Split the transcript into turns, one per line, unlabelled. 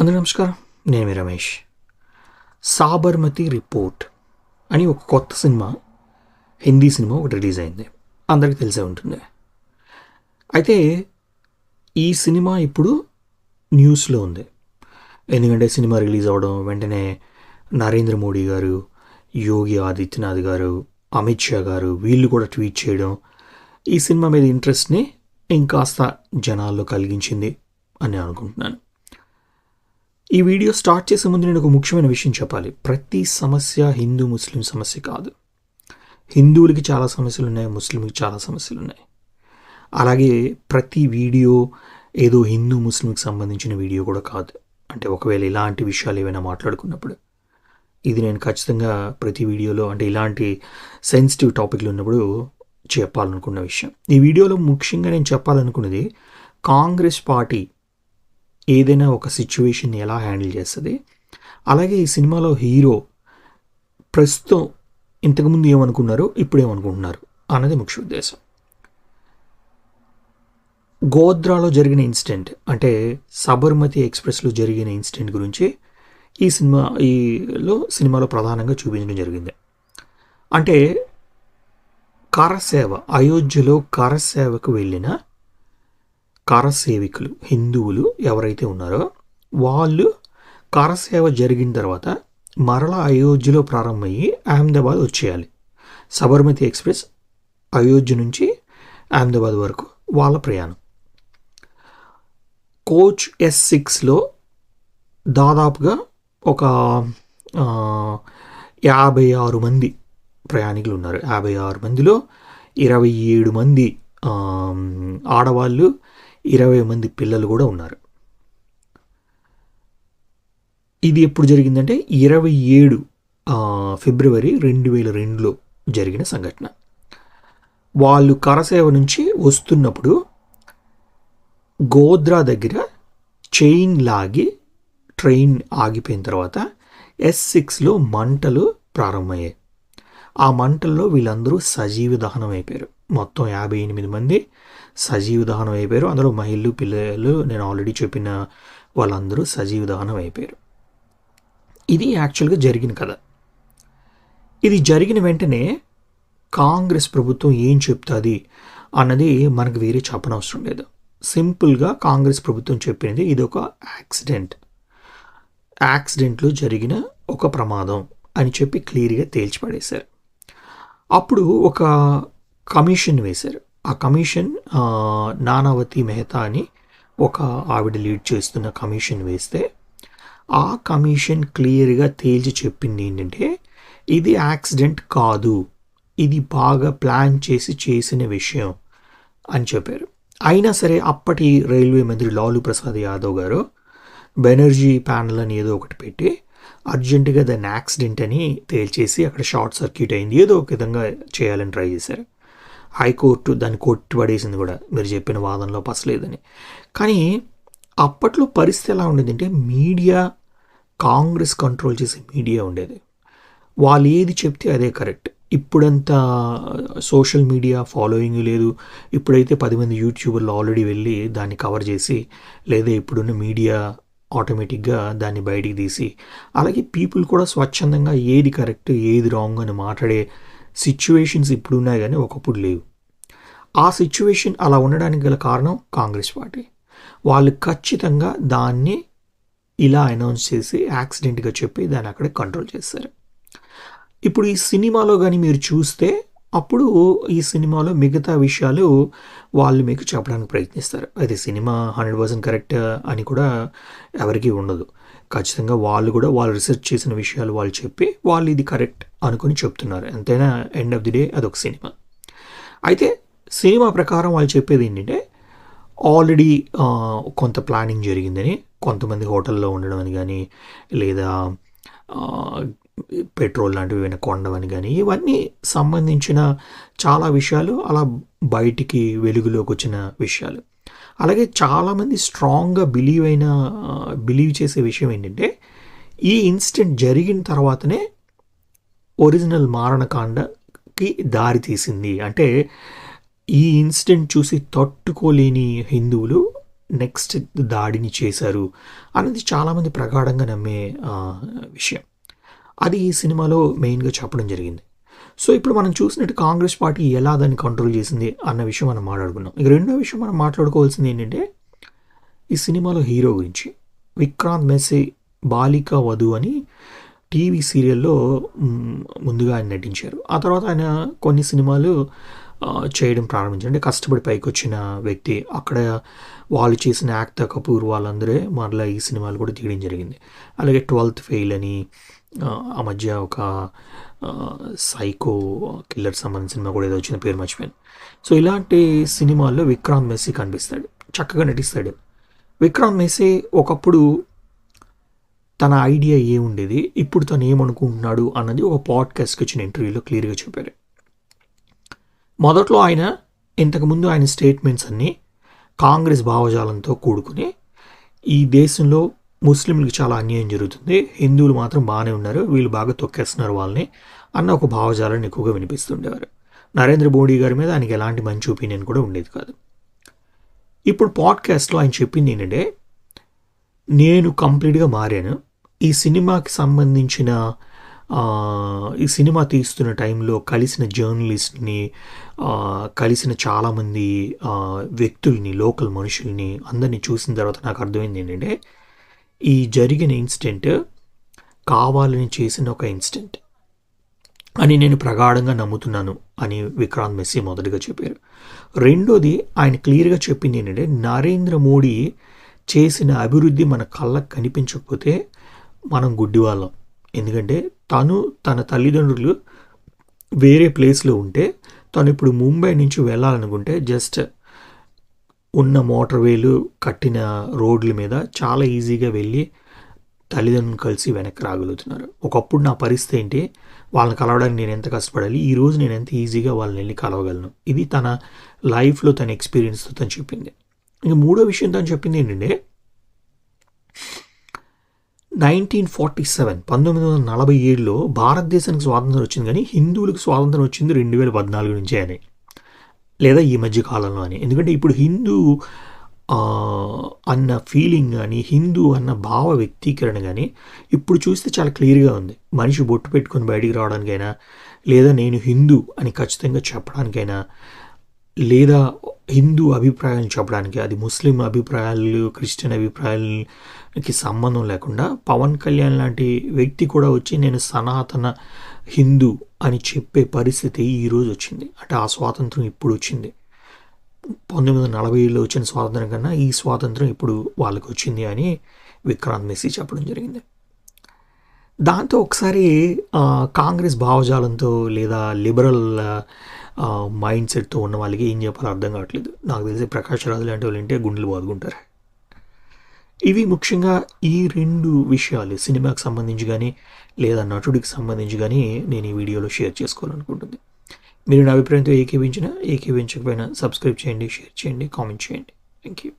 అందరూ నమస్కారం. నేను మీ రమేష్. సాబర్మతి రిపోర్ట్ అని ఒక కొత్త సినిమా హిందీ సినిమా ఒకటి రిలీజ్ అయింది. అందరికీ తెలిసే ఉంటుంది. అయితే ఈ సినిమా ఇప్పుడు న్యూస్లో ఉంది. ఎందుకంటే సినిమా రిలీజ్ అవ్వడం వెంటనే నరేంద్ర మోడీ గారు యోగి ఆదిత్యనాథ్ గారు అమిత్ షా గారు వీళ్ళు కూడా ట్వీట్ చేయడం ఈ సినిమా మీద ఇంట్రెస్ట్ని ఇంకాస్త జనాల్లో కలిగించింది అని అనుకుంటున్నాను. ఈ వీడియో స్టార్ట్ చేసే ముందు నేను ఒక ముఖ్యమైన విషయం చెప్పాలి. ప్రతి సమస్య హిందూ ముస్లిం సమస్య కాదు. హిందువులకి చాలా సమస్యలు ఉన్నాయి ముస్లింకి చాలా సమస్యలు ఉన్నాయి అలాగే ప్రతి వీడియో ఏదో హిందూ ముస్లింకి సంబంధించిన వీడియో కూడా కాదు. అంటే ఒకవేళ ఇలాంటి విషయాలు ఏమైనా మాట్లాడుకున్నప్పుడు ఇది నేను ఖచ్చితంగా ప్రతి వీడియోలో అంటే ఇలాంటి సెన్సిటివ్ టాపిక్లు ఉన్నప్పుడు చెప్పాలనుకున్న విషయం. ఈ వీడియోలో ముఖ్యంగా నేను చెప్పాలనుకున్నది కాంగ్రెస్ పార్టీ ఏదైనా ఒక సిచ్యువేషన్ ఎలా హ్యాండిల్ చేస్తుంది? అలాగే ఈ సినిమాలో హీరో ప్రస్తుతం ఇంతకుముందు ఏమనుకున్నారో ఇప్పుడు ఏమనుకుంటున్నారు? అన్నది ముఖ్య ఉద్దేశం. గోద్రాలో జరిగిన ఇన్సిడెంట్ అంటే సబర్మతి ఎక్స్ప్రెస్లో జరిగిన ఇన్సిడెంట్ గురించి ఈ సినిమా ఈలో సినిమాలో ప్రధానంగా చూపించడం జరిగింది. అంటే కరసేవ అయోధ్యలో కరసేవకు వెళ్ళిన కరసేవికులు హిందువులు ఎవరైతే ఉన్నారో వాళ్ళు కరసేవ జరిగిన తర్వాత మరలా అయోధ్యలో ప్రారంభమయ్యి అహ్మదాబాద్ వచ్చేయాలి. సబర్మతి ఎక్స్ప్రెస్ అయోధ్య నుంచి అహ్మదాబాద్ వరకు వాళ్ళ ప్రయాణం. కోచ్ ఎస్ సిక్స్లో దాదాపుగా ఒక యాభై ఆరు మంది ప్రయాణికులు ఉన్నారు. యాభై ఆరు మందిలో ఇరవై ఏడు మంది ఆడవాళ్ళు ఇరవై మంది పిల్లలు కూడా ఉన్నారు. ఇది ఎప్పుడు జరిగిందంటే ఇరవై ఏడు ఫిబ్రవరి రెండు వేల రెండులో జరిగిన సంఘటన. వాళ్ళు కరసేవ నుంచి వస్తున్నప్పుడు గోద్రా దగ్గర చైన్ లాగి ట్రైన్ ఆగిపోయిన తర్వాత ఎస్ సిక్స్లో మంటలు ప్రారంభమయ్యాయి. ఆ మంటల్లో వీళ్ళందరూ సజీవ దహనం అయిపోయారు. మొత్తం యాభై ఎనిమిది మంది సజీవ దహనం అయిపోయారు. అందులో మహిళలు పిల్లలు నేను ఆల్రెడీ చెప్పిన వాళ్ళందరూ సజీవ దహనం అయిపోయారు. ఇది యాక్చువల్గా జరిగిన కథ. ఇది జరిగిన వెంటనే కాంగ్రెస్ ప్రభుత్వం ఏం చెప్తుంది అన్నది మనకు వేరే చెప్పనవసరం లేదు. సింపుల్గా కాంగ్రెస్ ప్రభుత్వం చెప్పినది ఇది ఒక యాక్సిడెంట్ యాక్సిడెంట్లో జరిగిన ఒక ప్రమాదం అని చెప్పి క్లియర్గా తేల్చిపడేశారు. అప్పుడు ఒక కమిషన్ వేశారు. ఆ కమిషన్ నానావతి మెహతా అని ఒక ఆవిడ లీడ్ చేస్తున్న కమిషన్ వేస్తే ఆ కమిషన్ క్లియర్గా తేల్చి చెప్పింది ఏంటంటే ఇది యాక్సిడెంట్ కాదు ఇది బాగా ప్లాన్ చేసి చేసిన విషయం అని చెప్పారు. అయినా సరే అప్పటి రైల్వే మంత్రి లాలూ ప్రసాద్ యాదవ్ గారు బెనర్జీ ప్యానల్ అని ఏదో ఒకటి పెట్టి అర్జెంటుగా దాన్ని యాక్సిడెంట్ అని తేల్చేసి అక్కడ షార్ట్ సర్క్యూట్ అయింది ఏదో ఒక విధంగా చేయాలని ట్రై చేశారు. హైకోర్టు దాన్ని కొట్టిపడేసింది కూడా. మీరు చెప్పిన వాదనలో పసలేదని. కానీ అప్పట్లో పరిస్థితి ఎలా ఉండేదంటే మీడియా కాంగ్రెస్ కంట్రోల్ చేసే మీడియా ఉండేది. వాళ్ళు ఏది చెప్తే అదే కరెక్ట్. ఇప్పుడంతా సోషల్ మీడియా ఫాలోయింగ్ లేదు. ఇప్పుడైతే పది మంది యూట్యూబర్లు ఆల్రెడీ వెళ్ళి దాన్ని కవర్ చేసి లేదా ఇప్పుడున్న మీడియా ఆటోమేటిక్గా దాన్ని బయటికి తీసి అలాగే పీపుల్ కూడా స్వచ్ఛందంగా ఏది కరెక్ట్ ఏది రాంగ్ అని మాట్లాడే సిచ్యువేషన్స్ ఇప్పుడు ఉన్నాయి కానీ ఒకప్పుడు లేవు. ఆ సిచ్యువేషన్ అలా ఉండడానికి గల కారణం కాంగ్రెస్ పార్టీ. వాళ్ళు ఖచ్చితంగా దాన్ని ఇలా అనౌన్స్ చేసి యాక్సిడెంట్గా చెప్పి దాన్ని అక్కడ కంట్రోల్ చేస్తారు. ఇప్పుడు ఈ సినిమాలో కానీ మీరు చూస్తే అప్పుడు ఈ సినిమాలో మిగతా విషయాలు వాళ్ళు మీకు చెప్పడానికి ప్రయత్నిస్తారు. అది సినిమా హండ్రెడ్ పర్సెంట్ కరెక్ట్ అని కూడా ఎవరికీ ఉండదు. ఖచ్చితంగా వాళ్ళు కూడా వాళ్ళు రీసెర్చ్ చేసిన విషయాలు వాళ్ళు చెప్పి వాళ్ళు ఇది కరెక్ట్ అనుకుని చెప్తున్నారు. ఎంతైనా ఎండ్ ఆఫ్ ది డే అదొక సినిమా. అయితే సినిమా ప్రకారం వాళ్ళు చెప్పేది ఏంటంటే ఆల్రెడీ కొంత ప్లానింగ్ జరిగిందని కొంతమంది హోటల్లో ఉండడం అని కానీ లేదా పెట్రోల్ లాంటివి ఏమైనా కొండవని కానీ ఇవన్నీ సంబంధించిన చాలా విషయాలు అలా బయటికి వెలుగులోకి వచ్చిన విషయాలు. అలాగే చాలామంది స్ట్రాంగ్గా బిలీవ్ అయిన బిలీవ్ చేసే విషయం ఏంటంటే ఈ ఇన్సిడెంట్ జరిగిన తర్వాతనే ఒరిజినల్ మారణకాండకి దారి తీసింది. అంటే ఈ ఇన్సిడెంట్ చూసి తట్టుకోలేని హిందువులు నెక్స్ట్ దాడిని చేశారు అనేది చాలామంది ప్రగాఢంగా నమ్మే విషయం. అది ఈ సినిమాలో మెయిన్గా చెప్పడం జరిగింది. సో ఇప్పుడు మనం చూసినట్టు కాంగ్రెస్ పార్టీ ఎలా దాన్ని కంట్రోల్ చేసింది అన్న విషయం మనం మాట్లాడుకున్నాం ఇక రెండో విషయం మనం మాట్లాడుకోవాల్సింది ఏంటంటే ఈ సినిమాలో హీరో గురించి విక్రాంత్ మెస్సీ బాలిక వధు అని టీవీ సీరియల్లో ముందుగా ఆయన నటించారు. ఆ తర్వాత ఆయన కొన్ని సినిమాలు చేయడం ప్రారంభించారు. అంటే కష్టపడి పైకి వచ్చిన వ్యక్తి అక్కడ వాళ్ళు చేసిన యాక్త కపూర్ వాళ్ళందరే మరలా ఈ సినిమాలు కూడా తీయడం జరిగింది. అలాగే ట్వెల్త్ ఫెయిల్ అని ఆ, మధ్య ఒక సైకో కిల్లర్ సంబంధించిన సినిమా కూడా ఏదో వచ్చిన పేరు మర్చిపోయాను. సో ఇలాంటి సినిమాల్లో విక్రాంత్ మెస్సీ కనిపిస్తాడు. చక్కగా నటిస్తాడు. విక్రాంత్ మెస్సీ ఒకప్పుడు తన ఐడియా ఏముండేది ఇప్పుడు తను ఏమనుకుంటున్నాడు అన్నది ఒక పాడ్కాస్ట్కి వచ్చిన ఇంటర్వ్యూలో క్లియర్గా చెప్పారు మొదట్లో ఆయన ఇంతకుముందు ఆయన స్టేట్మెంట్స్ అన్నీ కాంగ్రెస్ భావజాలంతో కూడుకుని ఈ దేశంలో ముస్లింలకు చాలా అన్యాయం జరుగుతుంది. హిందువులు మాత్రం బాగానే ఉన్నారు. వీళ్ళు బాగా తొక్కేస్తున్నారు వాళ్ళని అన్న ఒక భావజాలను ఎక్కువగా వినిపిస్తుండేవారు. నరేంద్ర మోడీ గారి మీద ఆయనకి ఎలాంటి మంచి ఒపీనియన్ కూడా ఉండేది కాదు. ఇప్పుడు పాడ్కాస్ట్లో ఆయన చెప్పింది ఏంటంటే నేను కంప్లీట్గా మారాను. ఈ సినిమాకి సంబంధించిన ఈ సినిమా తీస్తున్న టైంలో కలిసిన జర్నలిస్ట్ని కలిసిన చాలామంది వ్యక్తుల్ని లోకల్ మనుషుల్ని అందరినీ చూసిన తర్వాత నాకు అర్థమైంది ఏంటంటే ఈ జరిగిన ఇన్సిడెంట్ కావాలని చేసిన ఒక ఇన్సిడెంట్ అని నేను ప్రగాఢంగా నమ్ముతున్నాను అని విక్రాంత్ మెస్సీ మొదటిగా చెప్పారు. రెండోది ఆయన క్లియర్గా చెప్పింది ఏంటంటే నరేంద్ర మోడీ చేసిన అభివృద్ధి మన కళ్ళకు కనిపించకపోతే మనం గుడ్డివాళ్ళం. ఎందుకంటే తను తన తల్లిదండ్రులు వేరే ప్లేస్లో ఉంటే తను ఇప్పుడు ముంబై నుంచి వెళ్ళాలనుకుంటే జస్ట్ ఉన్న మోటార్వేలు కట్టిన రోడ్ల మీద చాలా ఈజీగా వెళ్ళి తల్లిదండ్రులు కలిసి వెనక్కి రాగలుగుతున్నారు. ఒకప్పుడు నా పరిస్థితి ఏంటి? వాళ్ళని కలవడానికి నేను ఎంత కష్టపడాలి? ఈ రోజు నేను ఎంత ఈజీగా వాళ్ళని వెళ్ళి కలవగలను? ఇది తన లైఫ్లో తన ఎక్స్పీరియన్స్తో తను చెప్పింది. ఇంక మూడో విషయం తను చెప్పింది ఏంటంటే నైన్టీన్ ఫార్టీ సెవెన్ పంతొమ్మిది వందల నలభై ఏడులో భారతదేశానికి స్వాతంత్రం వచ్చింది కానీ హిందువులకు స్వాతంత్రం వచ్చింది రెండు వేల పద్నాలుగు నుంచే అని. లేదా ఈ మధ్య కాలంలో అని. ఎందుకంటే ఇప్పుడు హిందూ అన్న ఫీలింగ్ కానీ హిందూ అన్న భావ వ్యక్తీకరణ కానీ ఇప్పుడు చూస్తే చాలా క్లియర్గా ఉంది. మనిషి బొట్టు పెట్టుకొని బయటికి రావడానికైనా లేదా నేను హిందూ అని ఖచ్చితంగా చెప్పడానికైనా లేదా హిందూ అభిప్రాయాలు చెప్పడానికి అది ముస్లిం అభిప్రాయాలు క్రిస్టియన్ అభిప్రాయాలకి సంబంధం లేకుండా పవన్ కళ్యాణ్ లాంటి వ్యక్తి కూడా వచ్చి నేను సనాతన హిందూ అని చెప్పే పరిస్థితి ఈరోజు వచ్చింది. అంటే ఆ స్వాతంత్రం ఇప్పుడు వచ్చింది. పంతొమ్మిది వందల నలభై వచ్చిన స్వాతంత్రం కన్నా ఈ స్వాతంత్రం ఇప్పుడు వాళ్ళకి వచ్చింది అని విక్రాంత్ మెస్సీ చెప్పడం జరిగింది. దాంతో ఒకసారి కాంగ్రెస్ భావజాలంతో లేదా లిబరల్ మైండ్ సెట్తో ఉన్న వాళ్ళకి ఏం చెప్పాలో అర్థం కావట్లేదు. నాకు తెలిసి ప్రకాష్ రాజు లాంటి వాళ్ళు అంటే గుండెలు బాదుకుంటారు. ఇవి ముఖ్యంగా ఈ రెండు విషయాలు సినిమాకి సంబంధించి కానీ లేదా నటుడికి సంబంధించి కానీ నేను ఈ వీడియోలో షేర్ చేసుకోవాలనుకుంటుంది. మీరు నా అభిప్రాయంతో ఏకీవించినా ఏకీవించకపోయినా సబ్స్క్రైబ్ చేయండి షేర్ చేయండి కామెంట్ చేయండి. Thank you